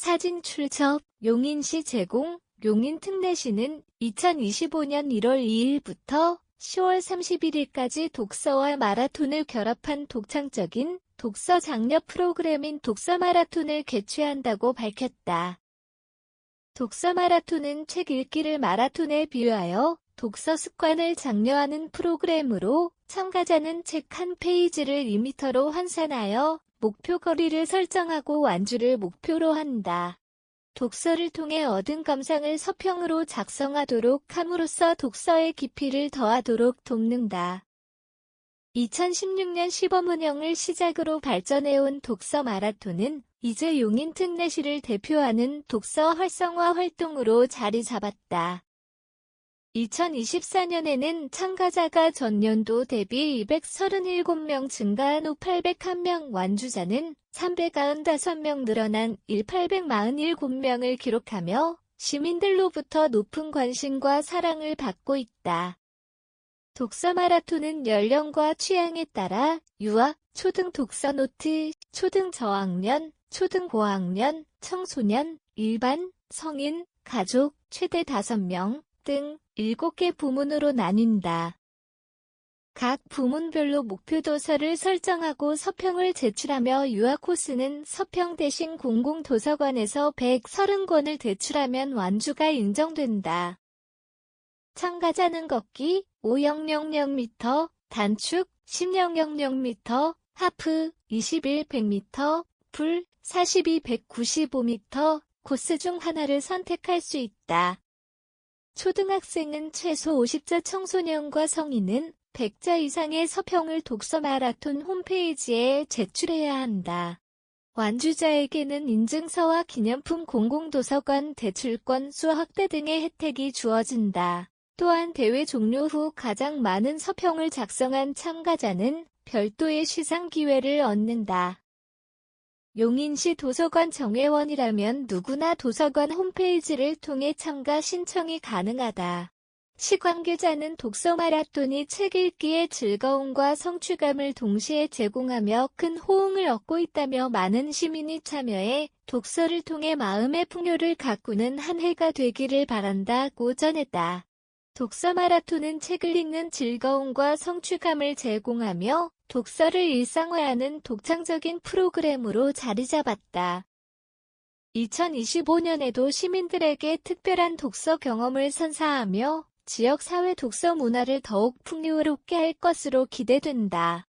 사진 출첩, 용인시 제공, 용인 특례시는 2025년 1월 2일부터 10월 31일까지 독서와 마라톤을 결합한 독창적인 독서 장려 프로그램인 독서 마라톤을 개최한다고 밝혔다. 독서 마라톤은 책 읽기를 마라톤에 비유하여 독서 습관을 장려하는 프로그램으로 참가자는 책 한 페이지를 2미터로 환산하여 목표 거리를 설정하고 완주를 목표로 한다. 독서를 통해 얻은 감상을 서평으로 작성하도록 함으로써 독서의 깊이를 더하도록 돕는다. 2016년 시범 운영을 시작으로 발전해온 독서 마라톤은 이제 용인 특례시를 대표하는 독서 활성화 활동으로 자리 잡았다. 2024년에는 참가자가 전년도 대비 237명 증가한 후 801명 완주자는 395명 늘어난 1847명을 기록하며 시민들로부터 높은 관심과 사랑을 받고 있다. 독서 마라톤은 연령과 취향에 따라 유아, 초등 독서 노트, 초등 저학년, 초등 고학년, 청소년, 일반, 성인, 가족, 최대 5명 등 7개 부문으로 나뉜다. 각 부문별로 목표 도서를 설정하고 서평을 제출하며 유아 코스는 서평 대신 공공도서관에서 130권을 제출하면 완주가 인정된다. 참가자는 걷기 5000m, 단축 1000m, 하프 2100m, 풀 42-195m 코스 중 하나를 선택할 수 있다. 초등학생은 최소 50자 청소년과 성인은 100자 이상의 서평을 독서 마라톤 홈페이지에 제출해야 한다. 완주자에게는 인증서와 기념품 공공도서관 대출권 수 확대 등의 혜택이 주어진다. 또한 대회 종료 후 가장 많은 서평을 작성한 참가자는 별도의 시상 기회를 얻는다. 용인시 도서관 정회원이라면 누구나 도서관 홈페이지를 통해 참가 신청이 가능하다. 시관계자는 독서 마라톤이 책 읽기의 즐거움과 성취감을 동시에 제공하며 큰 호응을 얻고 있다며 많은 시민이 참여해 독서를 통해 마음의 풍요를 가꾸는 한 해가 되기를 바란다고 전했다. 독서 마라톤은 책을 읽는 즐거움과 성취감을 제공하며 독서를 일상화하는 독창적인 프로그램으로 자리 잡았다. 2025년에도 시민들에게 특별한 독서 경험을 선사하며 지역 사회 독서 문화를 더욱 풍요롭게 할 것으로 기대된다.